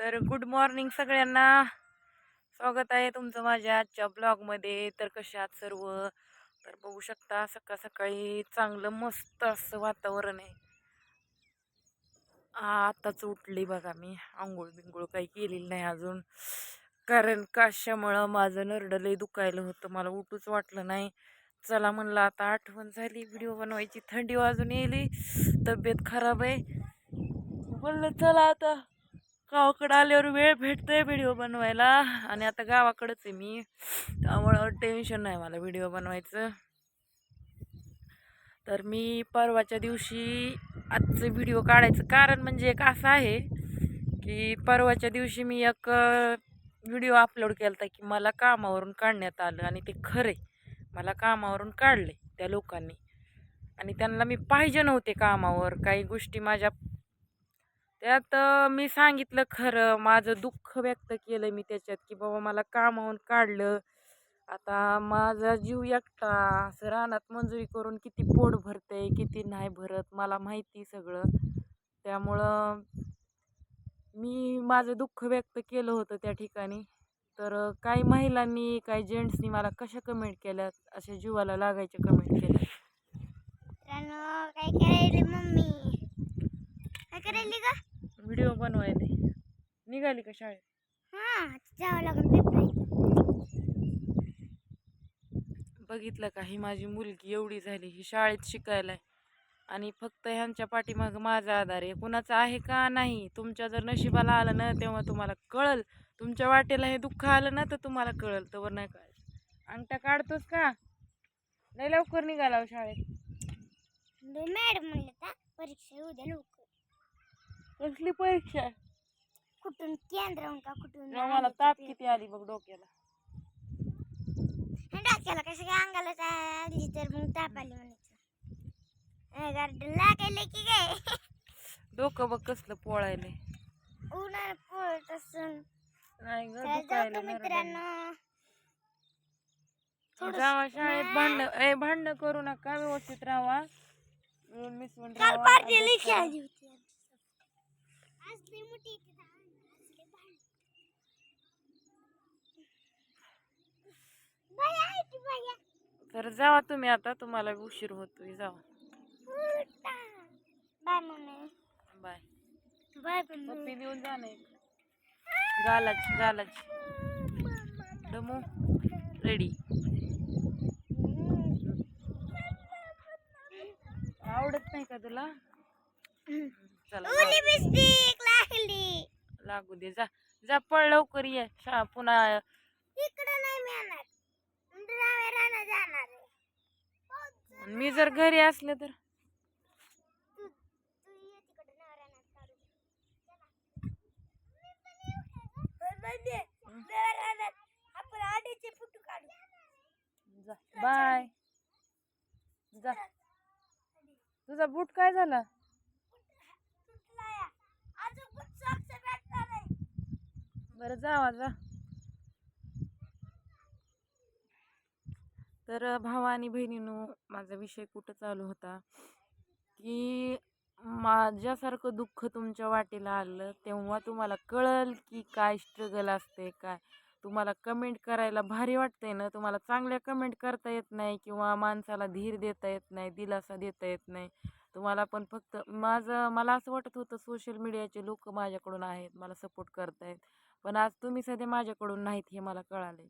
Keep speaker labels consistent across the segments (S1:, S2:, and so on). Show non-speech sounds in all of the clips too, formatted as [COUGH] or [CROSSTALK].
S1: तर good morning सगळ्यांना. स्वागत आहे तुमचं माझ्या आजच्या ब्लॉगमध्ये तर कशात सर्व? तर बघू शकता सकाळ सकाळी चांगलं मस्त असं वातावरण आहे. हा उठली बघा मी. आंघोळ बिंघोळ काही केलेली नाही अजून. कारण कशामुळं माझं नरडं लय दुखायलं होतं. मला उठूच वाटलं नाही. चला म्हणलं आता आठवण झाली. व्हिडिओ बनवायची थंडी वाजून येली तब्येत खराब आहे. म्हणलं चला आता. गावाकडं आल्यावर वेळ भेटतोय व्हिडिओ बनवायला. आणि आता गावाकडंच आहे मी. त्यामुळं टेन्शन नाही मला व्हिडिओ बनवायचं. तर मी परवाच्या दिवशी आजचं व्हिडिओ काढायचं. कारण म्हणजे एक असं आहे की परवाच्या दिवशी मी एक व्हिडिओ अपलोड केला होता की मला कामावरून काढण्यात आलं. आणि ते खरे मला कामावरून काढले त्या लोकांनी. आणि त्यांना मी पाहिजे नव्हते कामावर. काही गोष्टी माझ्या त्यात मी सांगितलं खरं माझं दुःख व्यक्त केलं मी त्याच्यात की बाबा मला कामावून काढलं. आता माझा जीव एकटा असं रानात मंजुरी करून किती पोट भरते किती नाही भरत मला माहिती सगळं. त्यामुळं मी माझं दुःख व्यक्त केलं होतं त्या ठिकाणी. तर काही महिलांनी काही जेंट्सनी मला कशा कमेंट केल्या अशा जीवाला लागायच्या कमेंट केल्या?
S2: काय करायली मम्मी? काय करायली का
S1: व्हिडिओ बनवायला. निघाली का शाळेत?
S2: हा जावं लागेल पेपर
S1: बघितलं का ही माझी मुलगी एवढी झाली ही शाळेत शिकायला आणि फक्त ह्यांच्या पाठीमागं माझा आधार आहे. कुणाचा आहे का नाही तुमच्या जर नशिबाला आलं ना तेव्हा तुम्हाला कळल. तुमच्या वाटेला हे दुःख आलं ना तर तुम्हाला कळल. तर नाही कळायचं अंगठा काढतोस का? लय लवकर निघाला हो शाळेत.
S2: मॅडम म्हणलं का परीक्षा उद्या लवकर.
S1: कसली परीक्षा आहे?
S2: कुठून? केंद्राहून का कुठून?
S1: तेव्हा मला ताप किती आली बघ डोक्याला.
S2: टाक्याला कसं काय अंगाला काय आली तर मग ताप आली म्हणायचं. गार्डन लागायला की काय
S1: डोकं बघ कसलं पोळायले.
S2: उन्हाळा पळत असून.
S1: नाही ग दुखायला.
S2: मित्रांनो?
S1: जावा शाळेत भांडण. ए भांडण करू नका व्यवस्थित राहा. मिळून मिसळून
S2: मोठी असले बाया.
S1: तर जावा तुम्ही आता तुम्हाला उशीर होतोय जावा.
S2: Bye mummy.
S1: बाय.
S2: बाय
S1: पप्पी देऊन जा नाही गालाची गालाची डमू रेडी आवडत नाही का तुला?
S2: लागली
S1: लागू दे. जा जा पळ लवकर ये. शा पुन्हा
S2: इकडे नाही मिळणार. हो,
S1: मी जर घरी असले तर?
S2: तू तू ये तिकडे नवऱ्यानं काढू दे. चला. मी पण येऊ का गं? नवऱ्यानं आपण आडीचे फोटो काढू.
S1: जा बाय. जा. तुझा बूट काय झाला
S2: तुटला या. अजून पण socks भेटणार नाही.
S1: बरं जावा जा. तर भावा आणि बहिणीनो माझा विषय कुठं चालू होता? की माझ्यासारखं दुःख तुमच्या वाटेला आलं तेव्हा तुम्हाला कळल की काय स्ट्रगल असते काय? तुम्हाला कमेंट करायला भारी वाटतंय ना? तुम्हाला चांगल्या कमेंट करता येत नाही किंवा माणसाला धीर देता येत नाही दिलासा देता येत नाही. तुम्हाला पण फक्त माझं मला असं वाटत होतं सोशल मीडियाचे लोक माझ्याकडून आहेत मला सपोर्ट करतायत. पण आज तुम्ही सध्या माझ्याकडून नाहीत हे मला कळालंय.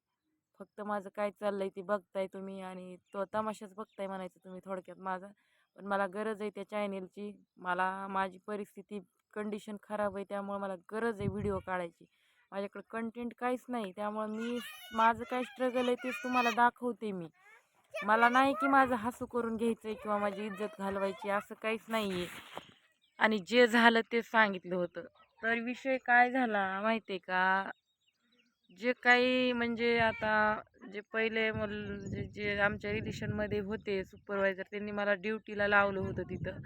S1: फक्त माझं काय चाललं आहे ते बघताय तुम्ही आणि तो तमाशाच बघताय म्हणायचं तुम्ही थोडक्यात माझं. पण मला गरज आहे त्या चॅनेलची. मला माझी परिस्थिती कंडिशन खराब आहे त्यामुळे मला गरज आहे व्हिडिओ काढायची. माझ्याकडे कंटेंट काहीच नाही. त्यामुळे मी माझं काय स्ट्रगल आहे तेच तुम्हाला दाखवते मी. मला नाही की माझं हसू करून घ्यायचं आहे किंवा माझी इज्जत घालवायची असं काहीच नाही आहे आणि जे झालं ते सांगितलं होतं. तर विषय काय झाला माहिती आहे का? जे काही म्हणजे आता जे पहिले मल जे जे आमच्या रिलेशनमध्ये होते सुपरवायझर त्यांनी मला ड्युटीला लावलं होतं तिथं.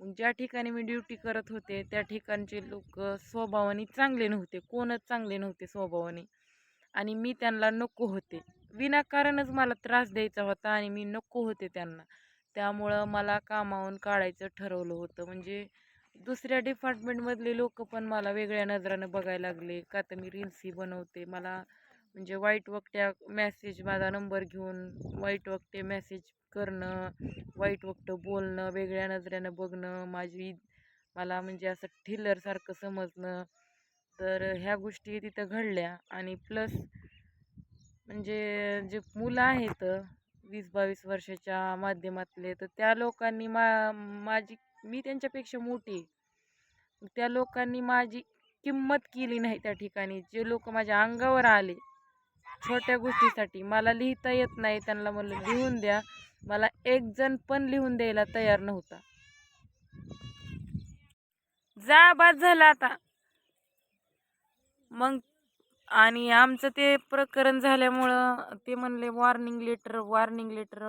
S1: मग ज्या ठिकाणी मी ड्युटी करत होते त्या ठिकाणचे लोक स्वभावाने चांगले नव्हते. कोणच चांगले नव्हते स्वभावाने. आणि मी त्यांना नको होते. विनाकारणच मला त्रास द्यायचा होता आणि मी नको होते त्यांना. त्यामुळं मला कामावून काढायचं ठरवलं होतं. म्हणजे दुसऱ्या डिपार्टमेंटमधले लोक पण मला वेगळ्या नजरानं बघायला लागले. का तर मी रील्सही बनवते. मला म्हणजे वाईट वक्त्या मॅसेज माझा नंबर घेऊन वाईट वक्ते मॅसेज करणं वाईट वक्तं बोलणं वेगळ्या नजरेनं बघणं माझी मला म्हणजे असं ठिल्लरसारखं समजणं. तर ह्या गोष्टी तिथं घडल्या आणि प्लस म्हणजे जे मुलं आहेत वीस बावीस वर्षाच्या माध्यमातले तर त्या लोकांनी मा माझी मी त्यांच्यापेक्षा मोठी आहे. त्या लोकांनी माझी किंमत केली नाही त्या ठिकाणी. जे लोक माझ्या अंगावर आले छोट्या गोष्टीसाठी मला लिहिता येत नाही. त्यांना म्हणलं लिहून द्या. मला एक जण पण लिहून द्यायला तयार नव्हता. जा बाद झाला आता. मग आणि आमचं ते प्रकरण झाल्यामुळं ते म्हणले वॉर्निंग लेटर वॉर्निंग लेटर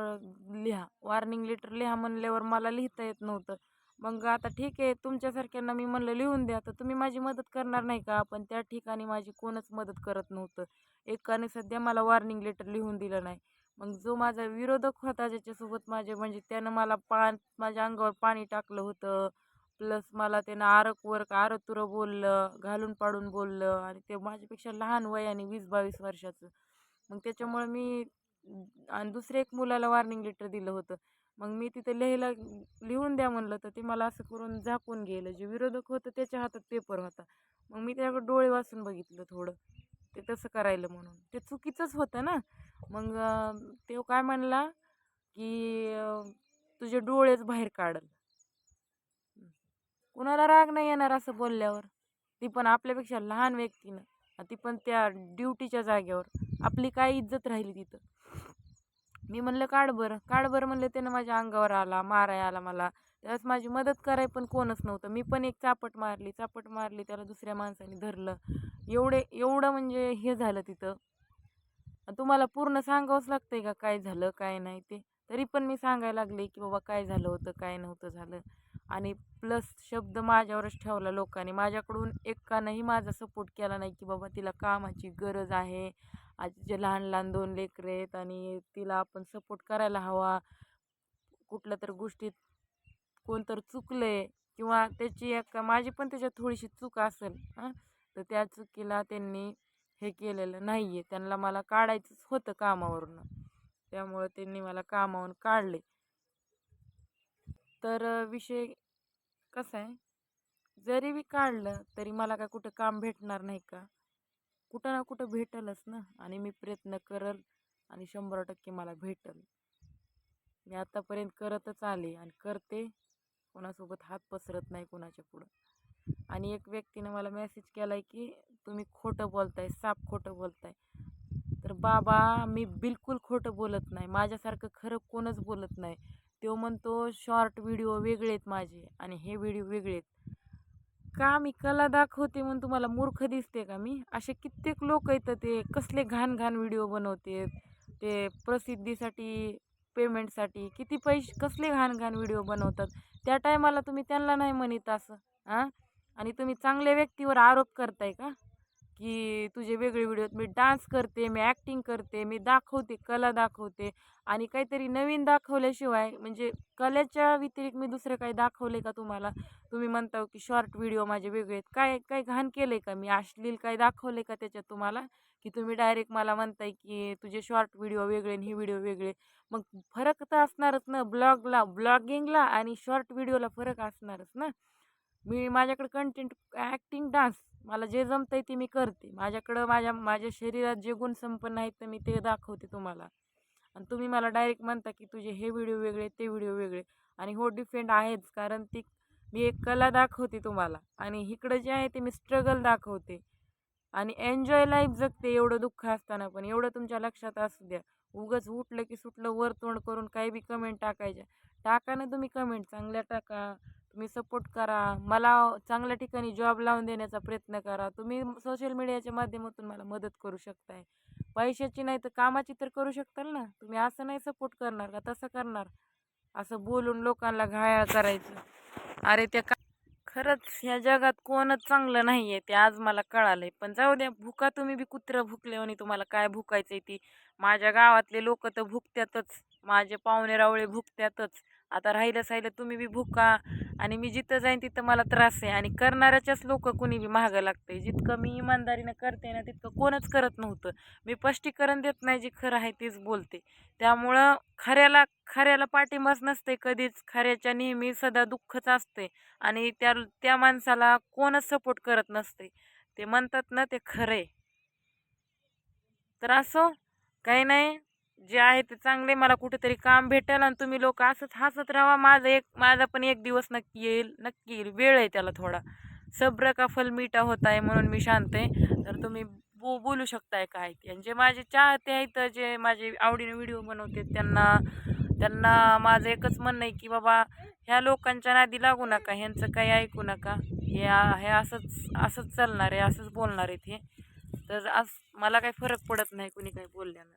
S1: लिहा. वॉर्निंग लेटर लिहा म्हणल्यावर मला लिहिता येत नव्हतं. मग आता ठीक आहे तुमच्यासारख्यांना मी म्हणलं लिहून द्या. तर तुम्ही माझी मदत करणार नाही का? पण त्या ठिकाणी माझी कोणच मदत करत नव्हतं. एकाने सध्या मला वॉर्निंग लेटर लिहून दिलं नाही. मग जो माझा विरोधक होता ज्याच्यासोबत माझे म्हणजे त्यानं मला पान माझ्या अंगावर पाणी टाकलं होतं प्लस मला त्यानं आरक वर्क आरतुरं बोललं घालून पाडून बोललं आणि ते माझ्यापेक्षा लहान वय आणि वीस बावीस वर्षाचं. मग त्याच्यामुळे मी आणि दुसऱ्या एक मुलाला वॉर्निंग लेटर दिलं होतं. मग मी तिथं लिहायला लिहून द्या म्हणलं तर ते मला असं करून झाकून गेलं. जे विरोधक होतं त्याच्या हातात पेपर होता. मग मी त्याकडे डोळे वाचून बघितलं थोडं. ते तसं करायला म्हणून. ते चुकीचंच होतं ना. मग ते तो काय म्हणला की तुझे डोळेच बाहेर काढल. कुणाला राग नाही येणार असं बोलल्यावर. ती पण आपल्यापेक्षा लहान व्यक्तीनं. ती पण त्या ड्युटीच्या जागेवर. आपली काय इज्जत राहिली तिथं? मी म्हणलं काढ बरं. काढ बरं म्हणलं त्यानं माझ्या अंगावर आला माराय आला मला. त्यावेळेस माझी मदत कराय पण कोणच नव्हतं. मी पण एक चापट मारली चापट मारली त्याला दुसऱ्या माणसाने धरलं. एवढे एवढं म्हणजे हे झालं तिथं. तुम्हाला पूर्ण सांगावंच लागतं आहे का काय झालं काय नाही ते? तरी पण मी सांगायला लागले की बाबा काय झालं होतं काय नव्हतं झालं? आणि प्लस शब्द माझ्यावरच ठेवला लोकांनी. माझ्याकडून एकानंही माझा सपोर्ट केला नाही की बाबा तिला कामाची गरज आहे. आज जे लहान लहान दोन लेकरं आहेत आणि तिला आपण सपोर्ट करायला हवा. कुठल्या तर गोष्टीत कोणतर आहे किंवा त्याची एक माझी पण त्याच्यात थोडीशी चूक असेल हां तर त्या चुकीला त्यांनी हे केलेलं नाही आहे त्यांना मला काढायचंच होतं कामावरून. त्यामुळं त्यांनी मला कामावरून काढले. तर विषय कसा आहे? जरी मी काढलं तरी मला काय कुठं काम भेटणार नाही का? कुठं ना कुठं भेटलच ना. आणि मी प्रयत्न करल आणि शंभर टक्के मला भेटल. मी आतापर्यंत करतच आले आणि करते. कोणासोबत हात पसरत नाही कोणाच्या पुढं. आणि एक व्यक्तीनं मला मेसेज केला आहे की तुम्ही खोटं बोलताय साप खोटं बोलताय. तर बाबा मी बिलकुल खोटं बोलत नाही. माझ्यासारखं खरं कोणच बोलत नाही. तो म्हणतो शॉर्ट व्हिडिओ वेगळे आहेत माझे आणि हे व्हिडिओ वेगळे आहेत. का मी कला दाखवते म्हणून तुम्हाला मूर्ख दिसते का मी? असे कित्येक लोक येतं ते कसले घाण घाण व्हिडिओ बनवते ते प्रसिद्धीसाठी पेमेंटसाठी किती पैसे कसले घाण घाण व्हिडिओ बनवतात? त्या टायमाला तुम्ही त्यांना नाही म्हणत असं हां आणि तुम्ही चांगल्या व्यक्तीवर आरोप करताय का? की तुझे वेगळे व्हिडिओ मी डान्स करते मी ॲक्टिंग करते मी दाखवते कला दाखवते आणि काहीतरी नवीन दाखवल्याशिवाय म्हणजे कलेच्या व्यतिरिक्त मी दुसरं काही दाखवले का तुम्हाला? तुम्ही म्हणता की शॉर्ट व्हिडिओ माझे वेगळे आहेत. काय काय घाण केलं आहे का? मी अश्लील काय दाखवले का त्याच्यात तुम्हाला? की तुम्ही डायरेक्ट मला म्हणताय की तुझे शॉर्ट व्हिडिओ वेगळे आणि हे व्हिडिओ वेगळे. मग फरक तर असणारच ना. ब्लॉगला ब्लॉगिंगला आणि शॉर्ट व्हिडिओला फरक असणारच ना. मी माझ्याकडं कंटेंट ॲक्टिंग डान्स मला जे जमतं आहे ते मी करते. माझ्याकडं माझ्या माझ्या शरीरात जे गुण संपन्न आहेत तर मी ते दाखवते तुम्हाला. आणि तुम्ही मला डायरेक्ट म्हणता की तुझे हे व्हिडिओ वेगळे ते व्हिडिओ वेगळे. आणि हो डिफेंड आहेच कारण ती मी एक कला दाखवते तुम्हाला. आणि इकडं जे आहे ते मी स्ट्रगल दाखवते. आणि एन्जॉय लाईफ जगते एवढं दुःख असताना पण. एवढं तुमच्या लक्षात असू द्या. उगंच उठलं की सुटलं वर तोंड करून काही बी कमेंट टाकायच्या. टाका ना तुम्ही कमेंट चांगल्या टाका. तुम्ही सपोर्ट करा. मला चांगल्या ठिकाणी जॉब लावून देण्याचा प्रयत्न करा. तुम्ही सोशल मीडियाच्या माध्यमातून मला मदत करू शकताय. पैशाची नाही तर कामाची तर करू शकताल ना. तुम्ही असं नाही सपोर्ट करणार का तसं करणार. असं बोलून लोकांना घायाळ करायचं. अरे त्या का खरंच ह्या जगात कोणच चांगलं नाही आहे ते आज मला कळालं आहे पण जाऊ द्या भुका तुम्ही बी कुत्रं भुकले आणि तुम्हाला काय भुकायचं आहे ती. माझ्या गावातले लोक तर भुकत्यातच. माझे पाहुणे रावळे भुकत्यातच. आता राहिलं साहिलं तुम्ही बी भुका आणि मी जिथं जाईन तिथं मला त्रास आहे. आणि करणाऱ्याच्याच लोक कुणी बी महागं लागतंय. जितकं मी इमानदारीनं करते ना तितकं कोणच करत नव्हतं. मी स्पष्टीकरण देत नाही जे खरं आहे तेच बोलते. त्यामुळं खऱ्याला खऱ्याला पाठिंबाच नसते कधीच. खऱ्याच्या नेहमी सदा दुःखच असते आणि त्या त्या माणसाला कोणच सपोर्ट करत नसते ते म्हणतात ना ते खरं आहे तर असो काही नाही. जे आहे ते चांगले मला कुठेतरी काम भेटेल आणि तुम्ही लोक असंच हसत राहा. माझं एक माझा पण एक दिवस नक्की येईल नक्की येईल. वेळ आहे त्याला थोडा. सब्र का फल मीठा होत आहे म्हणून मी शांत आहे. तर तुम्ही बो बोलू शकताय काय ते. आणि जे माझे चाहते आहेत जे माझे आवडीने व्हिडिओ बनवते त्यांना त्यांना माझं एकच म्हणणं आहे की बाबा ह्या लोकांच्या नादी लागू नका ह्यांचं काही ऐकू नका. हे हे असंच असंच चालणार आहे असंच बोलणार आहेत हे. तर आज मला काही फरक पडत नाही कुणी काही बोलल्यानं.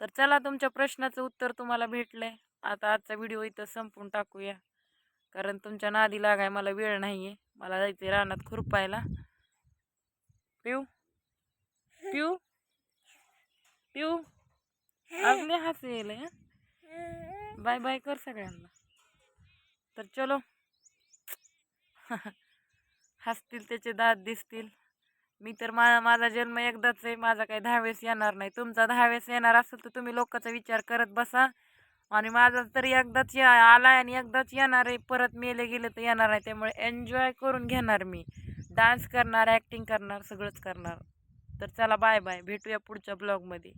S1: तर चला तुमच्या प्रश्नाचं उत्तर तुम्हाला भेटलंय. आता आजचा व्हिडिओ इथं संपून टाकूया. कारण तुमच्या नादी लागाय मला वेळ नाही आहे मला जायचं रानात खुरपायला. पिऊ? पिऊ? पिऊ? आज हाच येईल बाय बाय कर सगळ्यांना. तर चलो. [LAUGHS] हसतील त्याचे दात दिसतील. मी तर मा माझा जन्म एकदाच आहे माझा काही दहावेळेस येणार नाही. तुमचा दहावेळेस येणार असेल तर तुम्ही लोकांचा विचार करत बसा. आणि माझा तरी एकदाच या आला आणि एकदाच येणार आहे परत मेले गेले तर येणार आहे त्यामुळे एन्जॉय करून घेणार मी. डान्स करणार ॲक्टिंग करणार सगळंच करणार. तर चला बाय बाय भेटूया पुढच्या ब्लॉगमध्ये